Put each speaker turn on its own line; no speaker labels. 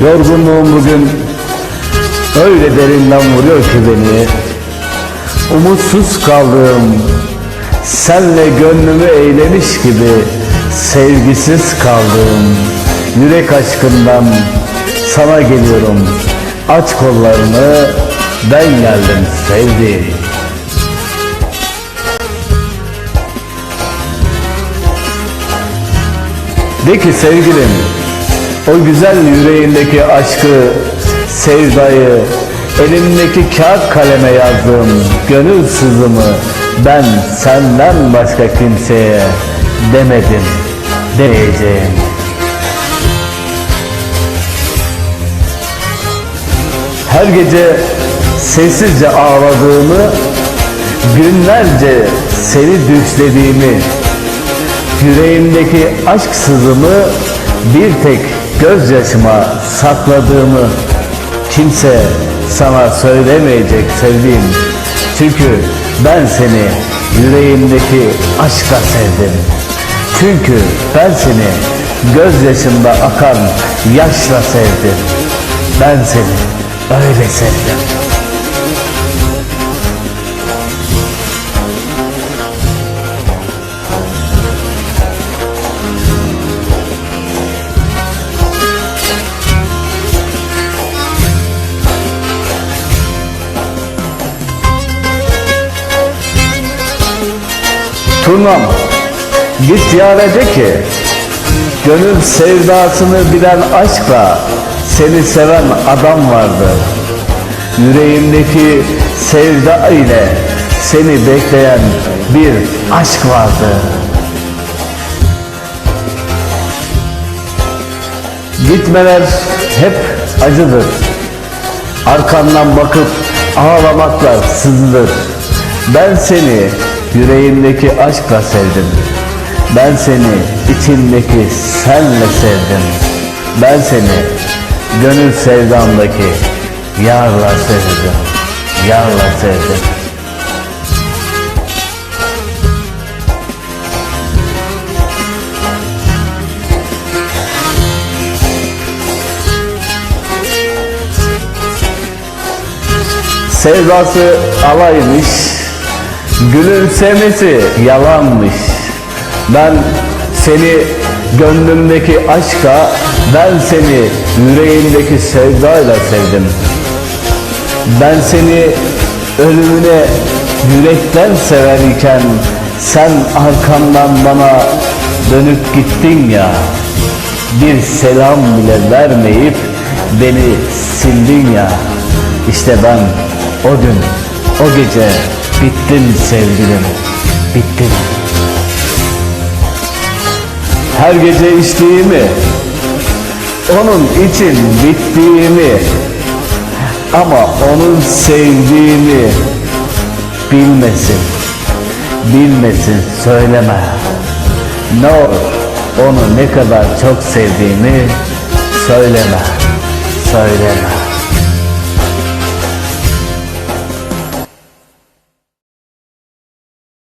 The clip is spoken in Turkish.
Yorgunluğum bugün öyle derinden vuruyor ki beni. Umutsuz kaldığım, senle gönlümü eğlemiş gibi sevgisiz kaldığım yürek aşkından sana geliyorum. Aç kollarını ben geldim sevdiğim. De ki sevgilim, o güzel yüreğindeki aşkı, sevdayı, elimdeki kağıt kaleme yazdığım gönül sızımı ben senden başka kimseye demedim, demeyeceğim. Her gece sessizce ağladığımı, günlerce seni düşlediğimi, yüreğimdeki aşk sızımı bir tek gözyaşıma sakladığımı kimse sana söylemeyecek sevdiğim. Çünkü ben seni yüreğimdeki aşkla sevdim. Çünkü ben seni gözyaşımda akan yaşla sevdim. Ben seni öyle sevdim. Turnam git yâre de ki Gönül sevdasını bilen aşkla Seni seven adam vardı. Yüreğimdeki sevda ile Seni bekleyen bir aşk vardı. Gitmeler hep acıdır. Arkandan bakıp ağlamakla sızılır Ben seni yüreğimdeki aşkla sevdim. Ben seni içimdeki senle sevdim. Ben seni gönül sevdamdaki yarla sevdim. Yarla sevdim. Sevdası alaymış Gülümsemesi yalanmış. Ben seni gönlümdeki aşka Ben seni yüreğimdeki sevdayla sevdim. Ben seni ölümüne yürekten sever iken Sen arkamdan bana dönüp gittin ya Bir selam bile vermeyip beni sildin ya. İşte ben o gün o gece bittim sevgilim bittim. Her gece içtiğimi onun için bittiğimi ama onun sevdiğimi bilmesin bilmesin söyleme. Ne olur onu ne kadar çok sevdiğimi söyleme söyleme